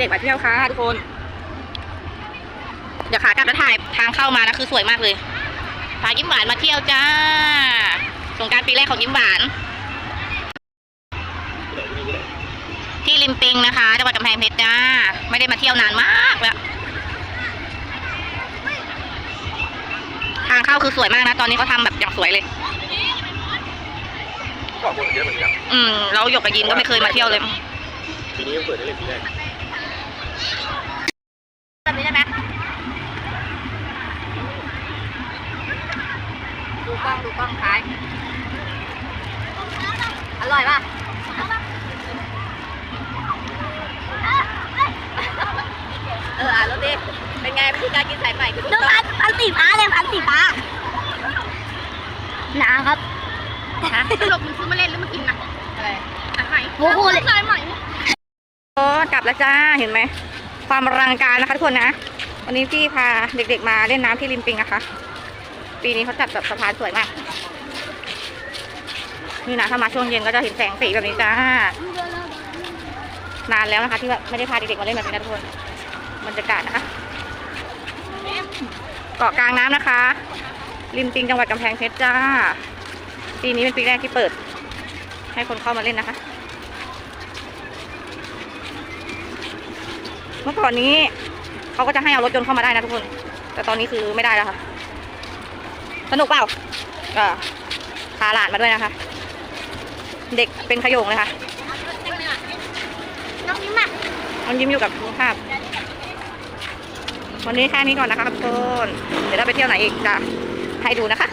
เด็กมาเที่ยวค่ะทุกคน เดี๋ยวขากลับจะถ่ายทางเข้ามานะคือสวยมากเลยพายิ้มหวานมาเที่ยวจ้า สงกรารปีแรกของยิ้มหวาน ที่ริมปิงนะคะจังหวัดกำแพงเพชรจ้า ไม่ได้มาเที่ยวนานมากแล้ว ทางเข้าคือสวยมากนะ ตอนนี้เขาทำแบบอย่างสวยเลยก็คนเยอะเหมือนกันอืมเราหยกกับยินก็ไม่เคยมาเที่ยวเลยปีนี้ก็เปิดได้เลยปีแรก แบบนี้ใช่ไหมดูกล้องดูกล้องท้าย อร่อยป่ะเอออ่านรถดิเป็นไงวิธีการกินสายใหม่คือดูพันพันสีฟ้าเลยพันสีฟ้าหนาครับฮะสรุปมึงซื้อมาเล่นหรือมากินนะอะไรสายใหม่โอ้โหเลยสายใหม่ อ้กลับแล้วจ้าเห็นไหมความอลังการนะคะทุกคนนะ วันนี้พี่พาเด็กๆมาเล่นน้ำที่ริมปิงนะคะ ปีนี้เขาจัดแบบสะพานสวยมาก นี่นะถ้ามาช่วงเย็นก็จะเห็นแสงสีแบบนี้จ้านานแล้วนะคะ ที่แบบไม่ได้พาเด็กๆมาเล่นแบบนี้นะทุกคนบรรยากาศนะคะเกาะกลางน้ำนะคะ ริมปิงจังหวัดกำแพงเพชรจ้าปีนี้เป็นปีแรกที่เปิด ให้คนเข้ามาเล่นนะคะ เมื่อก่อนนี้เขาก็จะให้เอารถยนต์เข้ามาได้นะทุกคน แต่ตอนนี้คือไม่ได้แล้วค่ะ สนุกเปล่าก็พาหลานมาด้วยนะคะ เด็กเป็นขโยงเลยค่ะ น้องยิ้มอะมันยิ้มอยู่กับภาพ วันนี้แค่นี้ก่อนนะคะทุกคน เดี๋ยวเราไปเที่ยวไหนอีกจะให้ดูนะคะ